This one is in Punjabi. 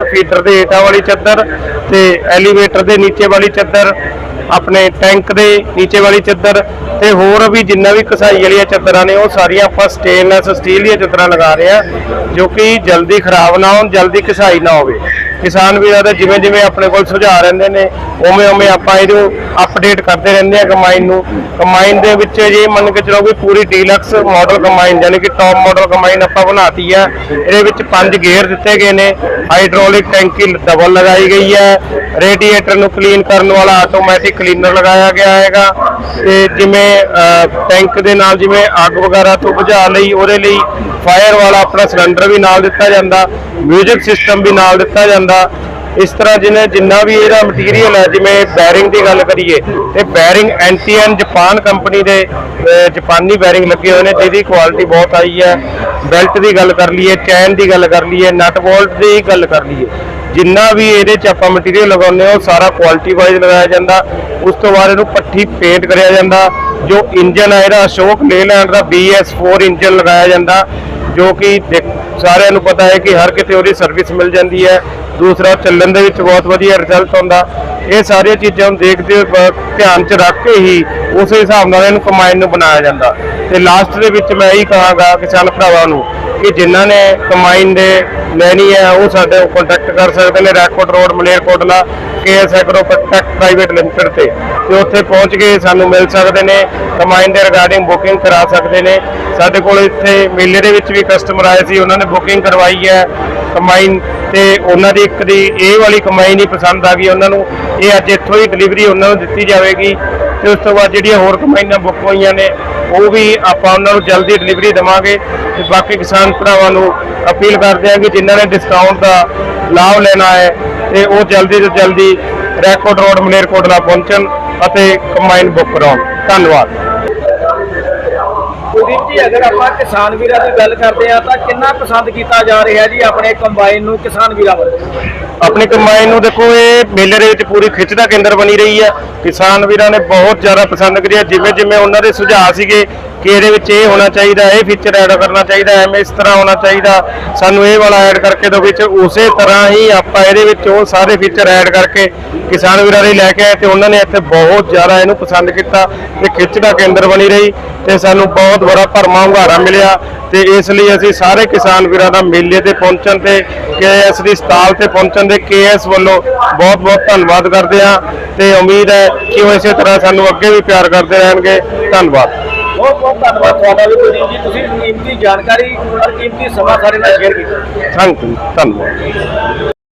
ਫੀਡਰ ਦੇ ਹੇਠਾਂ ਵਾਲੀ ਚੱਦਰ ਤੇ ਐਲੀਵੇਟਰ ਦੇ ਨੀਚੇ ਵਾਲੀ ਚੱਦਰ, ਆਪਣੇ ਟੈਂਕ ਦੇ ਨੀਚੇ ਵਾਲੀ ਚੱਦਰ ਤੇ ਹੋਰ ਵੀ ਜਿੰਨਾ ਵੀ ਕਸਾਈ ਵਾਲੀਆਂ ਚੱਦਰਾਂ ਨੇ, ਉਹ ਸਾਰੀਆਂ ਆਪਾਂ ਸਟੇਨਲੈਸ ਸਟੀਲ ਦੀਆਂ ਚੱਦਰਾਂ ਲਗਾ ਰਹੇ ਆ ਜੋ ਕਿ ਜਲਦੀ ਖਰਾਬ ਨਾ ਹੋਣ, ਜਲਦੀ ਕਸਾਈ ਨਾ ਹੋਵੇ। ਕਿਸਾਨ ਵੀਰਾਂ ਦਾ ਜਿਵੇਂ ਜਿਵੇਂ ਆਪਣੇ ਕੋਲ ਸੁਝਾਅ ਰਹਿੰਦੇ ਨੇ ਉਵੇਂ ਉਵੇਂ ਆਪਾਂ ਇਹਨੂੰ ਅਪਡੇਟ ਕਰਦੇ ਰਹਿੰਦੇ ਆ ਕਮਾਈਨ ਨੂੰ। ਕਮਾਈਨ ਦੇ ਵਿੱਚ ਜੇ ਮੰਨ ਕੇ ਚਲੋ ਵੀ ਪੂਰੀ ਡੀਲਕਸ ਮਾਡਲ ਕਮਾਈਨ ਯਾਨੀ ਕਿ ਟੌਪ ਮਾਡਲ ਕਮਾਈਨ ਆਪਾਂ ਬਣਾਤੀ ਆ, ਇਹਦੇ ਵਿੱਚ ਪੰਜ ਗੇਅਰ ਦਿੱਤੇ ਗਏ ਨੇ ਹਾਈਡਰੋ ਹਾਈਡ੍ਰੋਲਿਕ ਟੈਂਕੀ ਡਬਲ ਲਗਾਈ ਗਈ ਹੈ। ਰੇਡੀਏਟਰ ਨੂੰ ਕਲੀਨ ਕਰਨ ਵਾਲਾ ਆਟੋਮੈਟਿਕ ਕਲੀਨਰ ਲਗਾਇਆ ਗਿਆ ਹੈਗਾ। ਤੇ ਜਿਵੇਂ ਟੈਂਕ ਦੇ ਨਾਲ ਜਿਵੇਂ ਅੱਗ ਵਗੈਰਾ ਤੋਂ ਬੁਝਾ ਲਈ, ਉਹਦੇ ਲਈ ਫਾਇਰ ਵਾਲਾ ਆਪਣਾ ਸਿਲੰਡਰ ਵੀ ਨਾਲ ਦਿੱਤਾ ਜਾਂਦਾ। ਮਿਊਜ਼ਿਕ ਸਿਸਟਮ ਵੀ ਨਾਲ ਦਿੱਤਾ ਜਾਂਦਾ। ਇਸ ਤਰ੍ਹਾਂ ਜਿਹਨੇ ਜਿੰਨਾ ਵੀ ਇਹਦਾ ਮਟੀਰੀਅਲ ਹੈ ਜਿਵੇਂ ਬੈਰਿੰਗ ਦੀ ਗੱਲ ਕਰੀਏ ਤੇ ਬੈਰਿੰਗ ਐਨਟੀਐਨ ਜਾਪਾਨ ਕੰਪਨੀ ਦੇ ਅਹ, ਜਾਪਾਨੀ ਬੈਰਿੰਗ ਲੱਗੇ ਹੋਏ ਨੇ ਜਿਹਦੀ ਕੁਆਲਿਟੀ ਬਹੁਤ ਆਈ ਹੈ। ਬੈਲਟ ਦੀ ਗੱਲ ਕਰ ਲਈਏ ਚੈਨ ਦੀ ਗੱਲ ਕਰ ਲਈਏ ਨਟ ਬੋਲਟ ਦੀ ਗੱਲ ਕਰ ਲਈਏ। ਜਿੰਨਾ ਵੀ ਇਹਦੇ ਚ ਆਪਾਂ ਮਟੀਰੀਅਲ ਲਗਾਉਂਦੇ ਹਾਂ ਉਹ ਸਾਰਾ ਕੁਆਲਿਟੀ ਵਾਈਜ਼ ਲਗਾਇਆ ਜਾਂਦਾ। ਉਸ ਤੋਂ ਬਾਅਦ ਇਹਨੂੰ ਪੱਠੀ ਪੇਂਟ ਕਰਿਆ ਜਾਂਦਾ ਜੋ ਇੰਜਨ ਹੈ ਇਹਦਾ ਅਸ਼ੋਕ ਲੇਲੈਂਡ ਦਾ BS4 ਇੰਜਨ ਲਗਾਇਆ ਜਾਂਦਾ ਜੋ ਕਿ ਦੇਖ- ਸਾਰਿਆਂ ਨੂੰ ਪਤਾ ਹੈ ਕਿ ਹਰ ਕਿਤੇ ਉਹਦੀ ਸਰਵਿਸ ਮਿਲ ਜਾਂਦੀ ਹੈ। ਦੂਸਰਾ ਚੱਲਣ ਦੇ ਵਿੱਚ ਬਹੁਤ ਵਧੀਆ ਰਿਜ਼ਲਟ ਆਉਂਦਾ। ਇਹ ਸਾਰੀਆਂ ਚੀਜ਼ਾਂ ਨੂੰ ਦੇਖਦੇ ਹੋਏ ਧਿਆਨ 'ਚ ਰੱਖ ਕੇ ਹੀ ਉਸੇ ਹਿਸਾਬ ਨਾਲ ਇਹਨੂੰ ਕਮਾਈਨ ਨੂੰ ਬਣਾਇਆ ਜਾਂਦਾ। ਤੇ ਲਾਸਟ ਦੇ ਵਿੱਚ ਮੈਂ ਇਹੀ ਕਹਾਂਗਾ ਕਿਸਾਨ ਭਰਾਵਾਂ ਨੂੰ ਕਿ ਜਿਨ੍ਹਾਂ ਨੇ ਕਮਾਈਨ ਦੇ ਲੈਣੀ ਹੈ, ਉਹ ਸਾਡੇ ਕੰਟੈਕਟ ਕਰ ਸਕਦੇ ਨੇ record road Malerkotla KS agro protect private limited ਤੇ। ਤੇ ਉੱਥੇ ਪਹੁੰਚ ਕੇ ਸਾਨੂੰ ਮਿਲ ਸਕਦੇ ਨੇ ਕਮਾਈਨ ਦੇ ਰਿਗਾਰਡਿੰਗ ਬੁਕਿੰਗ ਕਰਾ ਸਕਦੇ ਨੇ। ਸਾਡੇ ਕੋਲ ਇੱਥੇ ਮੇਲੇ ਦੇ ਵਿੱਚ ਵੀ ਕਸਟਮਰ ਆਏ ਸੀ, ਉਹਨਾਂ ਨੇ ਬੁਕਿੰਗ ਕਰਵਾਈ ਹੈ ਕਮਾਈਨ ਤੇ ਉਹਨਾਂ ਦੀ ਇੱਕ ਦੀ ਇਹ ਵਾਲੀ ਕਮਾਈ ਨਹੀਂ ਪਸੰਦ ਆ ਗਈ। ਉਹਨਾਂ ਨੂੰ ਇਹ ਅੱਜ ਇੱਥੋਂ ਹੀ ਡਿਲੀਵਰੀ ਉਹਨਾਂ ਨੂੰ ਦਿੱਤੀ ਜਾਵੇਗੀ ਤੇ ਉਸ ਤੋਂ ਬਾਅਦ ਜਿਹੜੀਆਂ ਹੋਰ ਕਮਾਈਆਂ ਬੁੱਕ ਹੋਈਆਂ ਨੇ, ਉਹ ਵੀ ਆਪਾਂ ਉਹਨਾਂ ਨੂੰ ਜਲਦੀ ਡਿਲੀਵਰੀ ਦੇਵਾਂਗੇ ਤੇ ਬਾਕੀ ਕਿਸਾਨ ਭਰਾਵਾਂ ਨੂੰ ਅਪੀਲ ਕਰਦੇ ਹਾਂ ਕਿ ਜਿਨ੍ਹਾਂ ਨੇ ਡਿਸਕਾਊਂਟ ਦਾ ਲਾਭ ਲੈਣਾ ਹੈ ਤੇ ਉਹ ਜਲਦੀ ਤੋਂ ਜਲਦੀ ਰੈਕੋਰਡ ਰੋਡ ਮਲੇਰਕੋਟਲਾ ਪਹੁੰਚਣ ਅਤੇ ਕੰਬਾਈਨ ਬੁੱਕ ਕਰਾਉਣ। ਧੰਨਵਾਦ। ਜੀ ਅਗਰ ਆਪਾਂ ਕਿਸਾਨ ਵੀਰਾਂ ਦੀ ਗੱਲ ਕਰਦੇ ਆ ਤਾਂ ਕਿੰਨਾ ਪਸੰਦ ਕੀਤਾ ਜਾ ਰਿਹਾ ਜੀ ਆਪਣੇ ਕੰਬਾਈਨ ਨੂੰ ਕਿਸਾਨ ਵੀਰਾਂ ਵੱਲੋਂ? ਆਪਣੀ ਕੰਬਾਈਨ ਨੂੰ ਦੇਖੋ, ਇਹ ਮੇਲੇ ਦੇ ਵਿੱਚ ਪੂਰੀ ਖਿੱਚ ਦਾ ਕੇਂਦਰ ਬਣੀ ਰਹੀ ਹੈ। ਕਿਸਾਨ ਵੀਰਾਂ ਨੇ ਬਹੁਤ ਜ਼ਿਆਦਾ ਪਸੰਦ ਕਰਿਆ ਜਿਵੇਂ ਜਿਵੇਂ ਉਹਨਾਂ ਦੇ ਸੁਝਾਅ ਸੀਗੇ ਕਿ ਇਹਦੇ ਵਿੱਚ ਇਹ ਹੋਣਾ ਚਾਹੀਦਾ, ਇਹ ਫੀਚਰ ਐਡ ਕਰਨਾ ਚਾਹੀਦਾ, ਐਵੇਂ ਇਸ ਤਰ੍ਹਾਂ ਹੋਣਾ ਚਾਹੀਦਾ। ਸਾਨੂੰ ਇਹ ਵਾਲਾ ਐਡ ਕਰਕੇ ਦੋ ਵਿੱਚ, ਉਸੇ ਤਰ੍ਹਾਂ ਹੀ ਆਪਾਂ ਇਹਦੇ ਵਿੱਚ ਉਹ ਸਾਰੇ ਫੀਚਰ ਐਡ ਕਰਕੇ ਕਿਸਾਨ ਵੀਰਾਂ ਲਈ ਲੈ ਕੇ ਆਏ ਤੇ ਉਹਨਾਂ ਨੇ ਇੱਥੇ ਬਹੁਤ ਜ਼ਿਆਦਾ ਇਹਨੂੰ ਪਸੰਦ ਕੀਤਾ ਤੇ ਖਿੱਚ ਦਾ ਕੇਂਦਰ ਬਣੀ ਰਹੀ ਤੇ ਸਾਨੂੰ ਬਹੁਤ ਬੜਾ ਭਰਮਾ ਹੁੰਗਾਰਾ ਮਿਲਿਆ ਤੇ ਇਸ ਲਈ ਅਸੀਂ ਸਾਰੇ ਕਿਸਾਨ ਵੀਰਾਂ ਦਾ ਮੇਲੇ ਤੇ ਪਹੁੰਚਣ ਤੇ, ਕੇਐਸ ਦੀ ਸਟਾਲ ਤੇ ਪਹੁੰਚਣ ਦੇ ਕੇਐਸ ਵੱਲੋਂ ਬਹੁਤ ਬਹੁਤ ਧੰਨਵਾਦ ਕਰਦੇ ਹਾਂ ਤੇ ਉਮੀਦ ਹੈ ਕਿ ਉਹ ਇਸੇ ਤਰ੍ਹਾਂ ਸਾਨੂੰ ਅੱਗੇ ਵੀ ਪਿਆਰ ਕਰਦੇ ਰਹਿਣਗੇ। ਧੰਨਵਾਦ। ਬਹੁਤ ਬਹੁਤ ਧੰਨਵਾਦ ਤੁਹਾਡਾ ਵੀ ਕੁਲਦੀਪ ਜੀ, ਤੁਸੀਂ ਕੀਮਤੀ ਜਾਣਕਾਰੀ ਔਰ ਕੀਮਤੀ ਸਮਾਂ ਸਾਡੇ ਨਾਲ ਸ਼ੇਅਰ ਕੀਤਾ। ਥੈਂਕ ਯੂ ਧੰਨਵਾਦ।